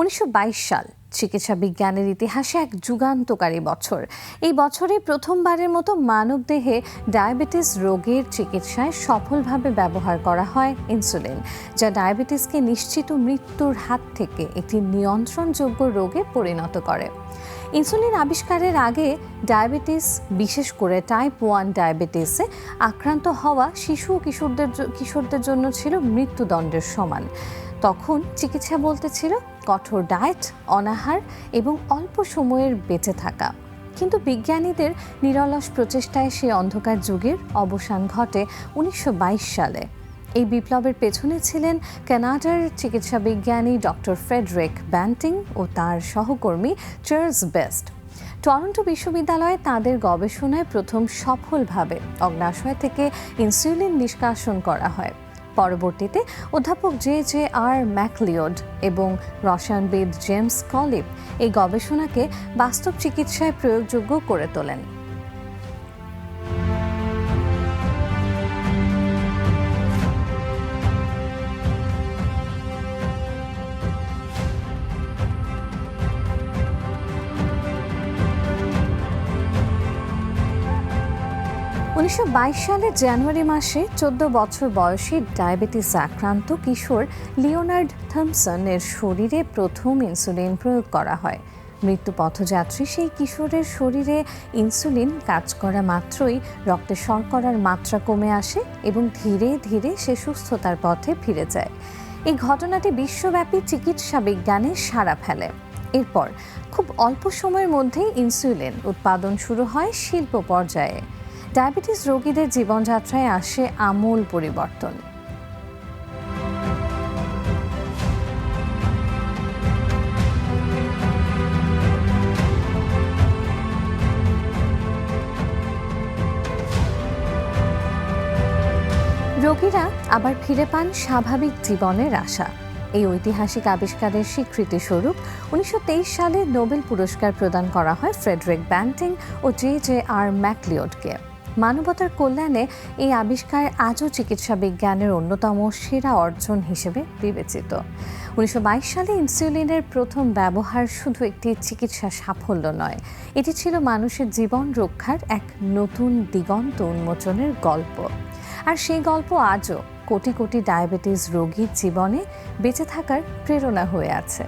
উনিশশো বাইশ সাল চিকিৎসা বিজ্ঞানের ইতিহাসে এক যুগান্তকারী বছর। এই বছরে প্রথমবারের মতো মানবদেহে ডায়াবেটিস রোগের চিকিৎসায় সফলভাবে ব্যবহার করা হয় ইনসুলিন, যা ডায়াবেটিসকে নিশ্চিত মৃত্যুর হাত থেকে একটি নিয়ন্ত্রণযোগ্য রোগে পরিণত করে। ইনসুলিন আবিষ্কারের আগে ডায়াবেটিস, বিশেষ করে টাইপ ওয়ান ডায়াবেটিসে আক্রান্ত হওয়া শিশু কিশোরদের কিশোরদের জন্য ছিল মৃত্যুদণ্ডের সমান। তখন চিকিৎসা বলতে ছিল কঠোর ডায়েট, অনাহার এবং অল্প সময়ের বেঁচে থাকা। কিন্তু বিজ্ঞানীদের নিরলস প্রচেষ্টায় সেই অন্ধকার যুগের অবসান ঘটে উনিশশো বাইশ সালে। এই বিপ্লবের পেছনে ছিলেন কানাডার চিকিৎসা বিজ্ঞানী ডক্টর ফ্রেডরিক ব্যান্টিং ও তার সহকর্মী চার্লস বেস্ট। টরন্টো বিশ্ববিদ্যালয়ে তাদের গবেষণায় প্রথম সফলভাবে অগ্নাশয় থেকে ইনসুলিন নিষ্কাশন করা হয়। পরবর্তীতে অধ্যাপক জে জে আর ম্যাকলিওড এবং রসায়নবিদ জেমস কলিপ এই গবেষণাকে বাস্তব চিকিৎসায় প্রয়োগযোগ্য করে তোলেন। উনিশশো বাইশ সালের জানুয়ারি মাসে চোদ্দ বছর বয়সী ডায়াবেটিস আক্রান্ত কিশোর লিওনার্ড থমসনের শরীরে প্রথম ইনসুলিন প্রয়োগ করা হয়। মৃত্যু পথযাত্রী সেই কিশোরের শরীরে ইনসুলিন কাজ করা মাত্রই রক্তে শর্করার মাত্রা কমে আসে এবং ধীরে ধীরে সে সুস্থতার পথে ফিরে যায়। এই ঘটনাটি বিশ্বব্যাপী চিকিৎসা বিজ্ঞানে সাড়া ফেলে। এরপর খুব অল্প সময়ের মধ্যেই ইনসুলিন উৎপাদন শুরু হয় শিল্প পর্যায়ে। ডায়াবেটিস রোগীদের জীবনযাত্রায় আসে আমূল পরিবর্তন। রোগীরা আবার ফিরে পান স্বাভাবিক জীবনের আশা। এই ঐতিহাসিক আবিষ্কারের স্বীকৃতি স্বরূপ উনিশশো তেইশ সালে নোবেল পুরস্কার প্রদান করা হয় ফ্রেডরিক ব্যান্টিং ও জে জে আর ম্যাকলিওডকে। মানবতার কল্যাণে এই আবিষ্কার আজও চিকিৎসা বিজ্ঞানের অন্যতম সেরা অর্জন হিসেবে বিবেচিত। উনিশশো বাইশ সালে ইনসুলিনের প্রথম ব্যবহার শুধু একটি চিকিৎসা সাফল্য নয়, এটি ছিল মানুষের জীবন রক্ষার এক নতুন দিগন্ত উন্মোচনের গল্প। আর সেই গল্প আজও কোটি কোটি ডায়াবেটিস রোগীর জীবনে বেঁচে থাকার প্রেরণা হয়ে আছে।